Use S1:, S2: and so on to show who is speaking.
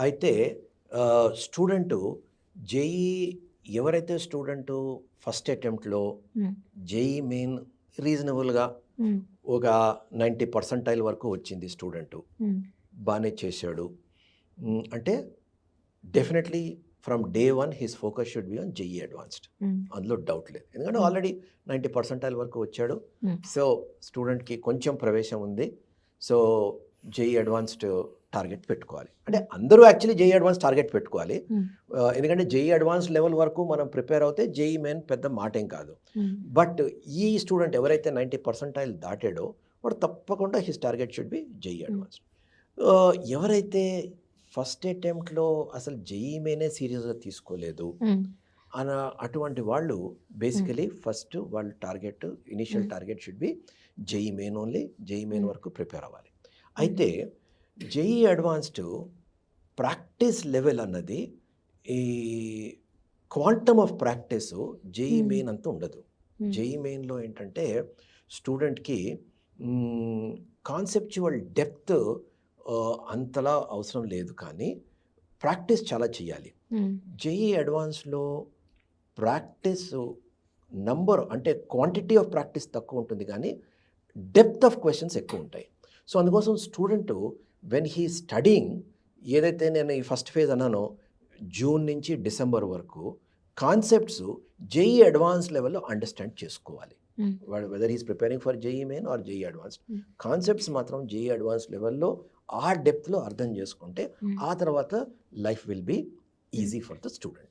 S1: అయితే student JEE ఎవరైతే student first అటెంప్ట్లో. జేఈ మెయిన్ రీజనబుల్గా ఒక నైంటీ పర్సంటైల్ వరకు వచ్చింది స్టూడెంట్. బాగానే చేశాడు. అంటే definitely from day one his focus should be on JEE advanced. అందులో డౌట్ లేదు. ఎందుకంటే. ఆల్రెడీ నైంటీ పర్సెంటైల్ వరకు వచ్చాడు. సో స్టూడెంట్కి కొంచెం ప్రవేశం ఉంది. సో జేఈ అడ్వాన్స్డ్ టార్గెట్ పెట్టుకోవాలి. అంటే అందరూ యాక్చువల్లీ జేఈ అడ్వాన్స్ టార్గెట్ పెట్టుకోవాలి. ఎందుకంటే జేఈ అడ్వాన్స్ లెవెల్ వరకు మనం ప్రిపేర్ అవుతే జేఈ మెయిన్ పెద్ద మాట కాదు. బట్ ఈ స్టూడెంట్ ఎవరైతే నైంటీ పర్సెంటైల్ దాటాడో వాడు తప్పకుండా his target should be JEE advance. ఎవరైతే ఫస్ట్ అటెంప్ట్లో అసలు జేఈ మెయినే సీరియస్గా తీసుకోలేదు అన అటువంటి వాళ్ళు బేసికలీ ఫస్ట్ వాళ్ళ target initial. Target should be JEE main only JEE main. వరకు ప్రిపేర్ అవ్వాలి. అయితే జేఈ అడ్వాన్స్డ్ ప్రాక్టీస్ లెవెల్ అన్నది ఈ quantum of practice JEE. Main అంత ఉండదు. జేఈ మెయిన్లో ఏంటంటే స్టూడెంట్కి కాన్సెప్చువల్ డెప్త్ అంతలా అవసరం లేదు కానీ ప్రాక్టీస్ చాలా చేయాలి జేఈ అడ్వాన్స్లో ప్రాక్టీస్ నంబర్ అంటే క్వాంటిటీ ఆఫ్ ప్రాక్టీస్ తక్కువ ఉంటుంది కానీ డెప్త్ ఆఫ్ క్వశ్చన్స్ ఎక్కువ ఉంటాయి. సో అందుకోసం స్టూడెంట్ వెన్ హీ స్టడింగ్ ఏదైతే నేను ఈ ఫస్ట్ ఫేజ్ అన్నానో జూన్ నుంచి డిసెంబర్ వరకు కాన్సెప్ట్స్ జేఈ అడ్వాన్స్ లెవెల్లో అండర్స్టాండ్ చేసుకోవాలి whether is preparing for JEE main or JEE advance
S2: Hmm.
S1: Concepts మాత్రం జేఈ అడ్వాన్స్ లెవెల్లో ఆ డెప్త్లో అర్థం చేసుకుంటే
S2: ఉమ్.
S1: ఆ తర్వాత life will be easy for the student